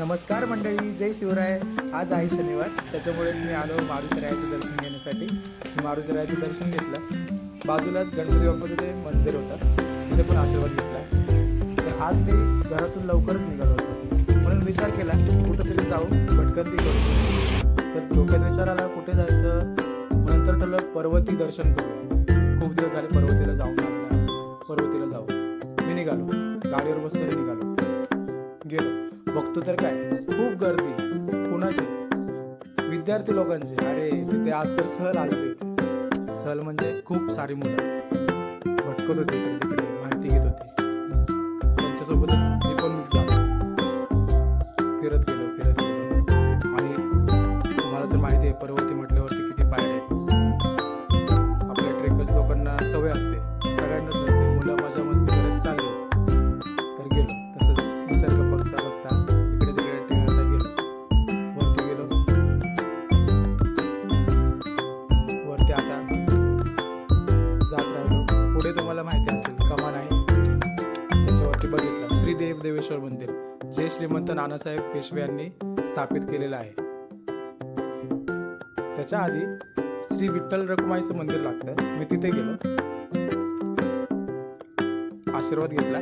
नमस्कार मंडळी जय शिवराय. आज आहे शनिवार. त्याच्यामुळेच मी आलो मारुतीरायाचं दर्शन घेण्यासाठी. मी मारुतीरायाचं दर्शन घेतलं. बाजूलाच गणपती बाप्पाचं ते मंदिर होतं. तिथे पण आशीर्वाद घेतला. तर आज मी घरातून लवकरच निघालो होतो. म्हणून विचार केला कुठंतरी जाऊ भटकंती करू. तर डोक्यात विचार आला कुठे जायचं? नंतर ठरलं पर्वती दर्शन करू खूप दिवस झाले पर्वतीला जाऊ पर्वतीला जाऊ. मी निघालो. गाडीवर बसलेलो निघालो. गेलो. बघतो तर काय? खूप गर्दी. कुणाची? विद्यार्थी लोकांची. अरे तिथे आज तर सहल आलेली होती. सहल म्हणजे खूप सारी मुलं. भटकत होती इकडे तिकडे. माहिती घेत होती. श्रीमंत नानासाहेब पेशवे यांनी स्थापित केलेलं आहे. त्याच्या आधी श्री विठ्ठल रखुमाईचं मंदिर लागतं मी तिथे गेलो. आशीर्वाद घेतला.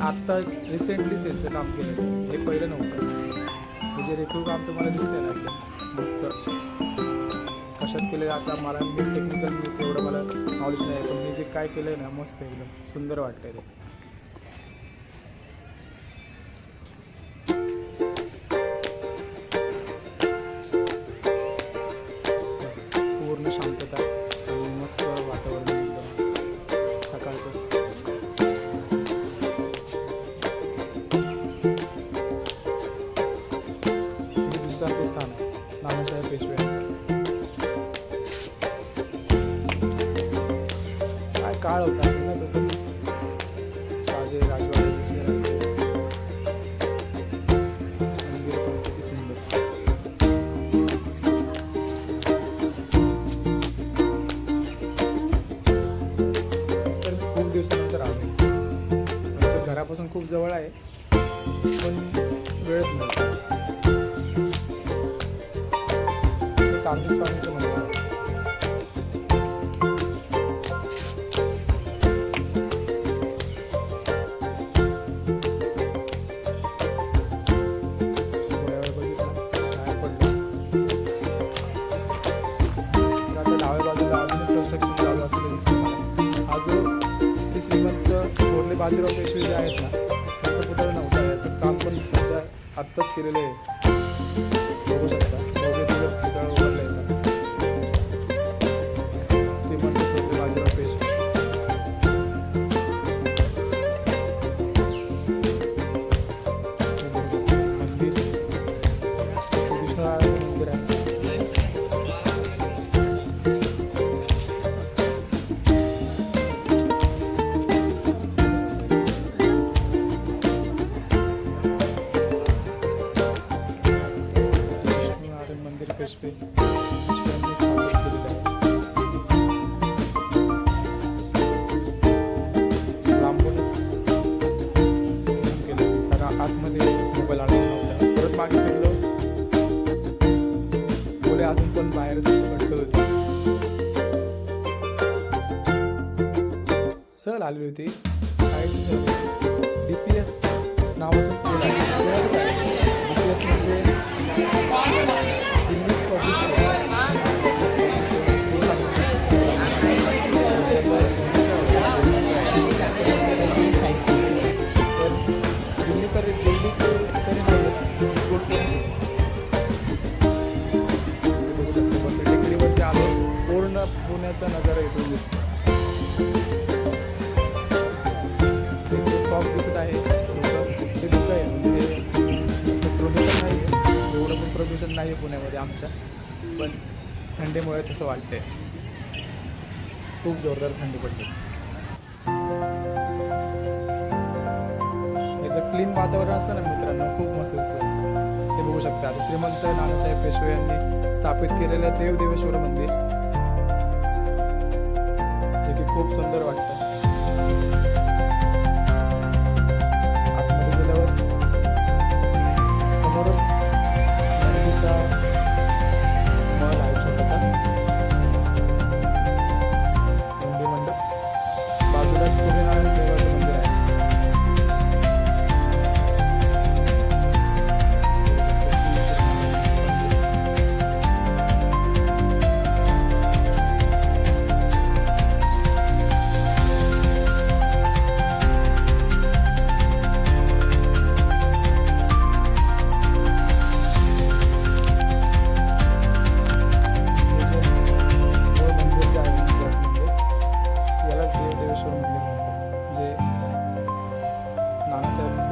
आत्ता रिसेंटली सेलचं काम केलं. हे पहिलं नव्हतं. हे जे रेखीव काम तुम्हाला दिसतंय ना एकदम मस्त. कशात केलं आता मला मी टेक्निकल मी तेवढं मला नॉलेज नाही पण मी जे काय केलं आहे ना मस्त एकदम सुंदर वाटतंय ते. पण वेळच मिळतो असलेलं दिसतं मला हा जो श्री श्रीमंत थोरले बाजीराव पेशवे जे आहेत ना आत्ताच केलेलं आहे. कारण मोबाईल अडवून नव्हता परत मागे फिरलो. मुले अजून पण बाहेरच भटकत होती. सहल आली होती. शाळेची सहल डी पी एस नावाचं स्कूल आहे. डी पी एस म्हणजे इंग्लिश पब्लिक असं वाटतंय. खूप जोरदार थंडी पडली. याचं क्लीन वातावरण असतं ना मित्रांनो खूप मस्त दिसत असतं. हे बघू शकता आता श्रीमंत नानासाहेब पेशवे यांनी स्थापित केलेलं देवदेवेश्वर मंदिर. जे की खूप सुंदर वाटतं.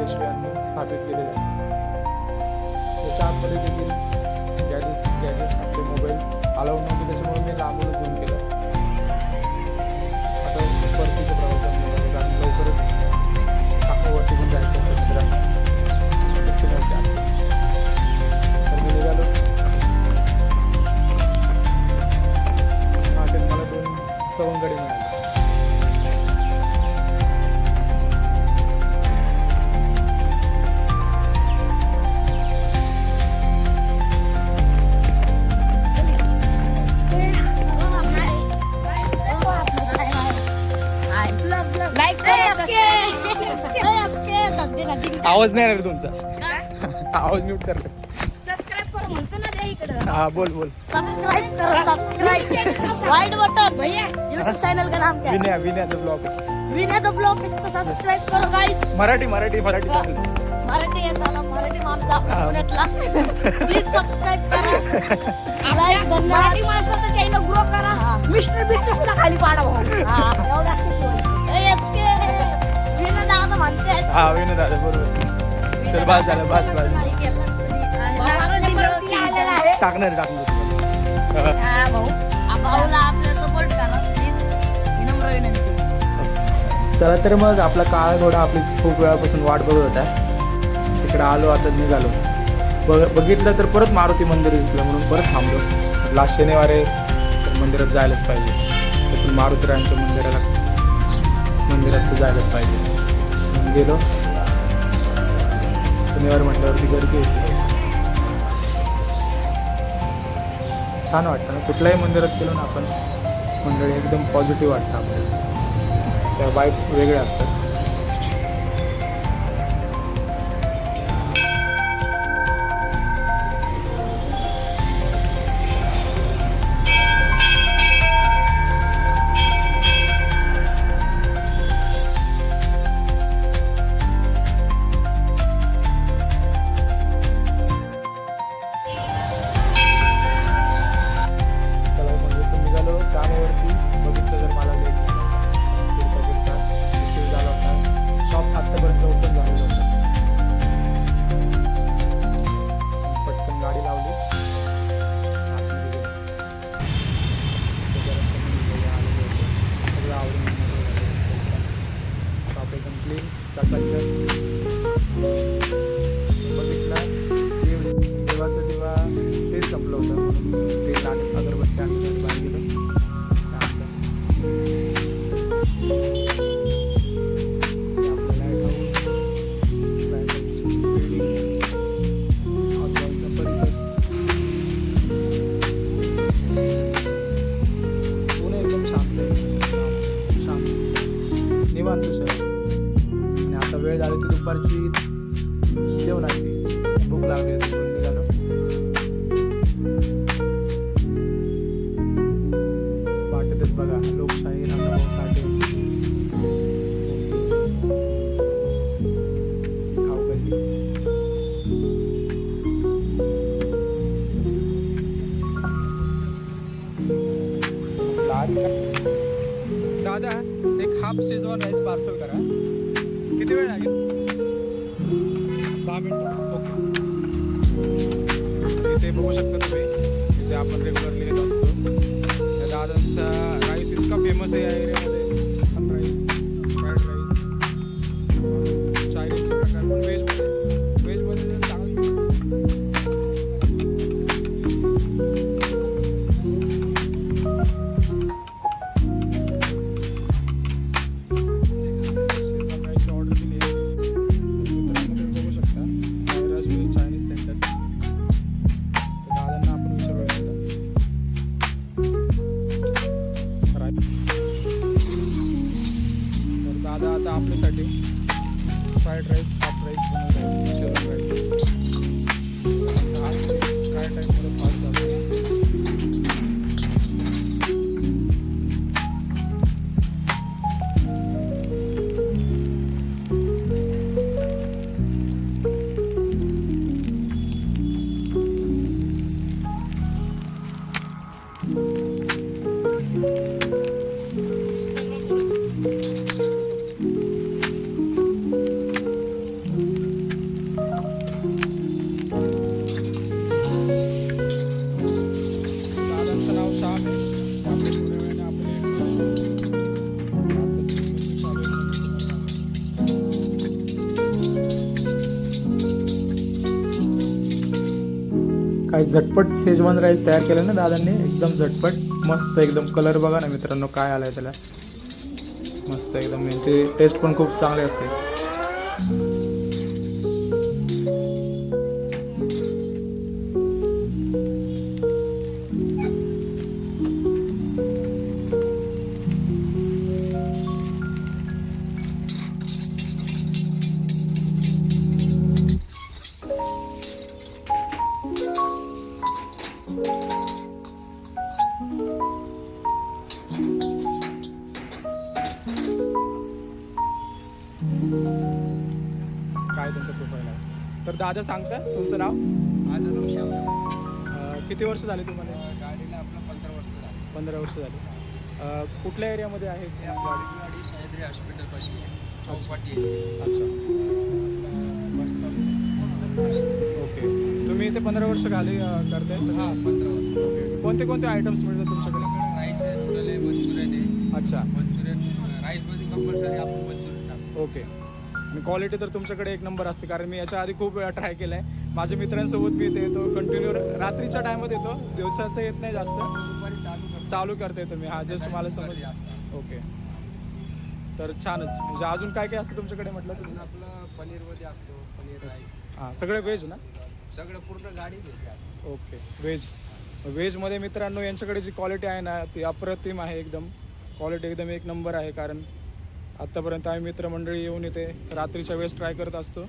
पेशवे यांनी स्थापित केलेले आहे त्याच्या आतमध्ये देखील गॅजेट्स गॅजेट्स आपले मोबाईल अलाउड नव्हते त्याच्यामुळे मी लांबूनच झूम केलं. आता परतीच्या प्रवासामध्ये कारण लवकरच काकावरती पण जायचं होतं मित्रांनो. सुट्टी नव्हती तर मी निघालो. मागे मला दोन सवंगडी मिळाली. आवाज नाही रे तुमचा. आवाज म्यूट कर. सबस्क्राईब करू म्हणतो ना त्या इकडं. हा बोल बोल. सब्सक्राइब करो सब्सक्राइब वाइट बटन भैया. यूट्यूब चैनल का नाम क्या? है विनया विनयाचं ब्लॉग विनय द ब्लॉग इसको सब्सक्राइब करो गाइस मराठी मराठी मराठी चालेल मराठी आहे साला मराठी माणसं आपल्या. पुण्यातला. प्लीज सबस्क्राइब करा. लाईक धन्यवाद. मराठी माणसाचा चॅनल ग्रो करा. हा. मिस्टर बिस्टसला खाली पाडा भाऊ हा, एवढा. विनय दादा म्हणते. हा विनय दादा बरोबर. चल बस झालं बस बस. टाकणार टाकणार चला तर मग आपला काळा घोडा आपली खूप वेळापासून वाट बघत होता. तिकडे आलो आता निघालो. बघ बघितलं तर परत मारुती मंदिर दिसलं म्हणून परत थांबलो. लास्ट शनिवारी तर मंदिरात जायलाच पाहिजे. तिथून मारुतीरायांच्या मंदिराला मंदिरात तर जायलाच पाहिजे. गेलो. शनिवार म्हटल्यावरती गर्दी होती. छान वाटतं ना. कुठल्याही मंदिरात गेलो ना आपण मंडळी एकदम पॉझिटिव्ह वाटतं आपल्याला. त्या वाईब्स वेगळ्या असतात. पार्सल करा. किती वेळ लागेल? दहा मिनिटं. ओके. इथे बघू शकता तुम्ही इथे आपण रेग्युलरली येत असतो. दादांचा राईस इतका फेमस आहे राईस झटपट शेजवान राईस तयार केला ना दादांनी? एकदम झटपट. मस्त एकदम कलर बघा ना मित्रांनो काय आलाय त्याला. मस्त एकदम यांची टेस्ट पण खूप चांगली असते. त्यांचं प्रोफाईल आहे. तर दादा सांगता तुमचं नाव? माझं नाव किती वर्ष झाले तुम्हाला? गाडीला आपलं पंधरा वर्ष झालं. पंधरा वर्ष झाली. कुठल्या एरियामध्ये आहे? गाडी गाडी सह्याद्री हॉस्पिटलपाशी आहे. चौपाटी आहे. अच्छा. ओके. तुम्ही इथे पंधरा वर्ष घाली करताय? सर? हां पंधरा वर्ष. ओके. कोणते कोणते आयटम्स मिळतात तुमच्याकडे? राईस आहे नूडल आहे मंचुरियन आहे. अच्छा. मंचुरियन राईसमध्ये कंपल्सरी आपण मंचुरियन ओके. आणि क्वालिटी तर तुमच्याकडे एक नंबर असते कारण मी याच्या आधी खूप वेळा ट्राय केलं आहे माझ्या मित्रांसोबत मी इथे येतो कंटिन्यू रात्रीच्या टायमात येतो. दिवसाचं येत नाही जास्त. चालू करतो तुम्ही हा जस्ट मला समज ओके तर छानच. म्हणजे अजून काय काय असतं तुमच्याकडे म्हटलं तुम्ही? आपलं पनीरमध्ये असतो पनीर राईस. हां सगळे व्हेज ना? सगळं पूर्ण गाडी. ओके व्हेज व्हेजमध्ये मित्रांनो यांच्याकडे जी क्वालिटी आहे ना ती अप्रतिम आहे एकदम. क्वालिटी एकदम एक नंबर आहे कारण आत्तापर्यंत आम्ही मित्रमंडळी येऊन इथे रात्रीच्या वेळेस ट्राय करत असतो.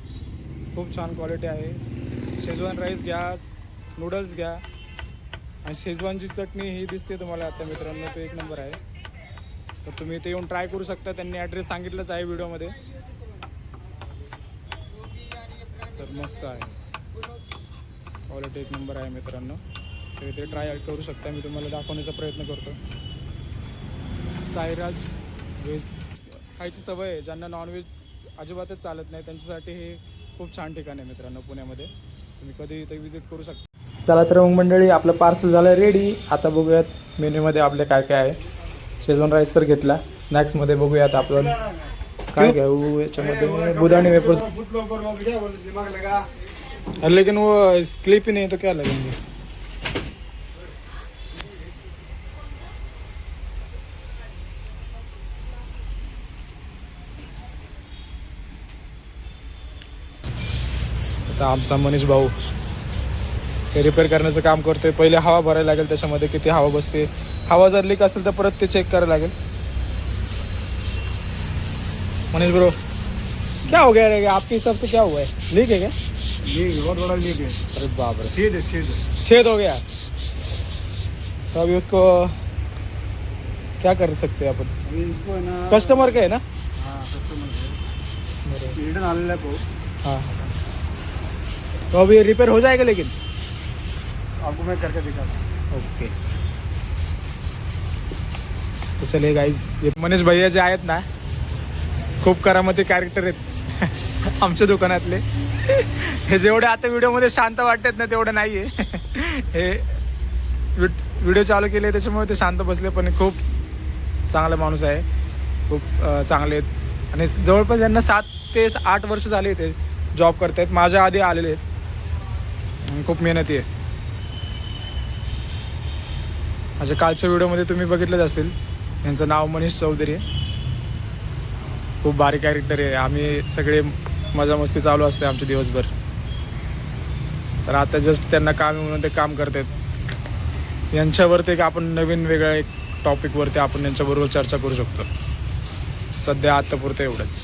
खूप छान क्वालिटी आहे. शेजवान राईस घ्या नूडल्स घ्या. आणि शेजवानची चटणी ही दिसते तुम्हाला आता मित्रांनो तो एक नंबर आहे. तर तुम्ही इथे येऊन ट्राय करू शकता. त्यांनी ॲड्रेस सांगितलंच आहे व्हिडिओमध्ये. तर मस्त आहे. क्वालिटी एक नंबर आहे मित्रांनो. तर इथे ट्राय करू शकता. मी तुम्हाला दाखवण्याचा प्रयत्न करतो. सायराज वेस्ट खायची सवय आहे. ज्यांना नॉनव्हेज अजिबातच चालत नाही त्यांच्यासाठी हे खूप छान ठिकाण आहे मित्रांनो पुण्यामध्ये. तुम्ही कधी इथे विजिट करू शकता. चला तर मग मंडळी आपलं पार्सल झालं रेडी आता बघूयात मेन्यूमध्ये आपले काय काय आहे. शेजवान राईस तर घेतला. स्नॅक्समध्ये बघूयात आपण. काय घेऊ याच्यामध्ये? बुधाणी वेपर्स अरे लेकिन वो क्लिप ही नहीं है तो क्या लगेंगे? आता आमचा मनीष भाऊ ते रिपेअर करण्याचं काम करतोय. पहिले हवा भरायला लागेल त्याच्यामध्ये किती हवा बसते. हवा जर लीक असेल तर परत ते चेक करायला लागेल. मनीष ब्रो क्या हो गया रे? आपके हिसाब से क्या हुआ है? लीक है क्या? ये बहुत बड़ा लीक है। अरे बाप रे। छेद है छेद है। छेद हो गया। तो अभी उसको क्या कर सकते हैं अपन? अभी इसको है ना कस्टमर का है ना? हाँ कस्टमर है। रिटर्न आलेला आहे हाँ। तो अभी रिपेयर हो जाएगा लेकिन? आपको मैं करके दिखाता ओके तो चलिए गाईज हे मनीष भैया जे आहेत ना खूप करामती कॅरेक्टर आहेत. आमच्या दुकानातले. हे जेवढे आता व्हिडिओमध्ये शांत वाटतात ना तेवढं नाही आहे हे व्हिडिओ चालू केले त्याच्यामुळे ते शांत बसले पण खूप चांगला माणूस आहे. खूप चांगले आहेत. आणि जवळपास यांना सात ते आठ वर्ष झाले ते जॉब करत आहेत माझ्या आधी आलेले आहेत. खूप मेहनती आहे. माझ्या कालच्या व्हिडिओमध्ये तुम्ही बघितलंच असेल. यांचं नाव मनीष चौधरी आहे. खूप भारी कॅरेक्टर आहे. आम्ही सगळे मजा मस्ती चालू असते आमचे दिवसभर. तर आता जस्ट त्यांना काम म्हणून ते काम करतात यांच्यावरती एक आपण नवीन वेगळ्या एक टॉपिकवरती आपण यांच्याबरोबर चर्चा करू शकतो. सध्या आत्तापुरतं एवढंच.